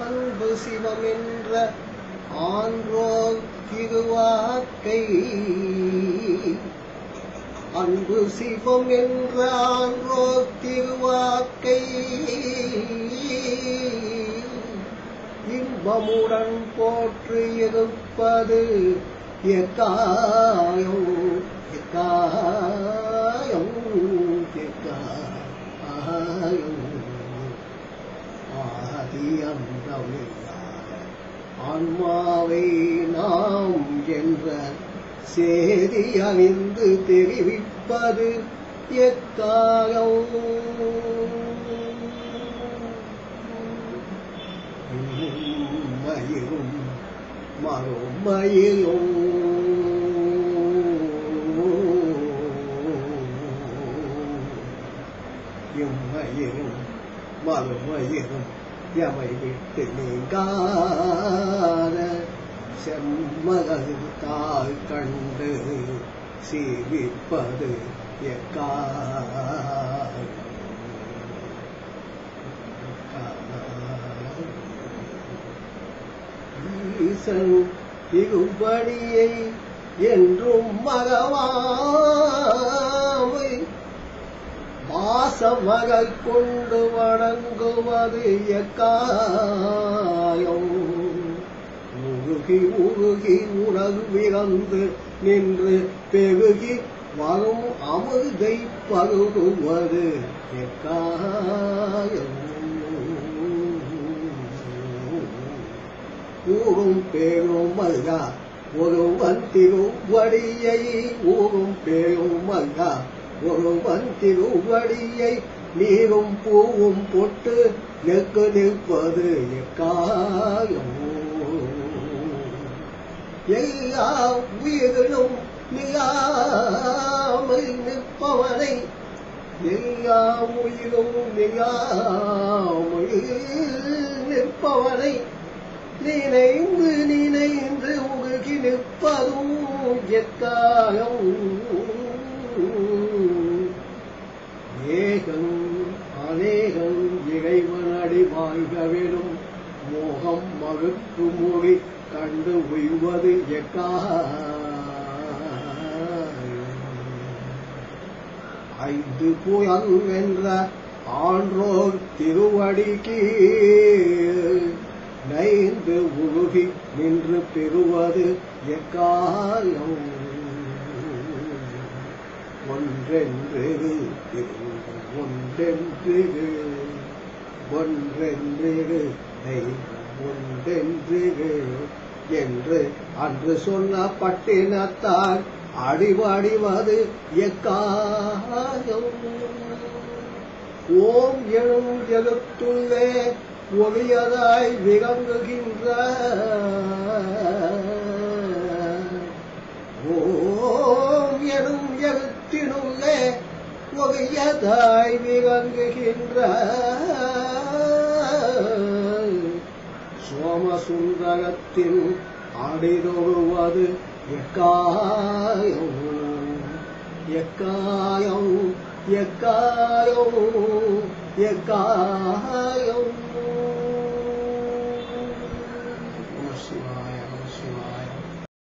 அன்பு சிவம் என்ற ஆன்றோர் திருவாக்கை. அன்பு சிவம் என்ற ஆன்றோர் திருவாக்கை. இன்பமுடன் போற்று இருப்பது எக்காயம் எக்காயம் ஆதி ஆன்மாவை நாம் என்ற சேதி அணிந்து தெரிவிப்பது எக்காலம்? மயிரும் மறுமயிரும் இம்மயிரும் மறுமயிரும். எமை விட்டு நீங்காத செம்மகள் தாய் கண்டு சீவிப்பது ஈசன் திருப்படியை என்றும் மகவாமை மாசமகள் கொண்டு வணங்குவது எக்காயம். உருகி உருகி உணவு விறந்து நின்று பெருகி வரும் அமுதை பருகுவது எக்காயம். ஊரும் பேரும் அல்லா ஒருவன் திருவடியை ஊரும் பேரும் அல்லா ஒருவன் திருவடியை நீரும் பூவும் பொட்டு நெக்கு நிற்பது எக்காயம்? எல்லா உயிர்களும் மிகாமல் நிற்பவனை எல்லா உயிரும் மிகாமல் நிற்பவனை நினைந்து நினைந்து உருகி நிற்பதும் எக்காலம் மறுத்து மொழி கண்டு உய்வது எக்கா ஐந்து புயல் என்ற ஆன்றோர் திருவடிக்கு நைந்து உருகி நின்று பெறுவது எக்காலம் ஒன்றென்று ஒன்றென்று ஒன்றென்று தெய்வம் ஒன்றென்று என்று அன்று சொன்ன பட்டினத்தால் அடிவடிவது எக்காயம்? ஓம் எழும் எழுத்துள்ளே ஒளியதாய் விளங்குகின்ற ஓம் எனும் எழுத்தினுள்ளே ஒளியதாய் விளங்குகின்ற சுந்தரத்தின் ஆடிதோடுவது எக்காயம்? எக்காயம்? எக்காயம்? எக்காயம்? சிவா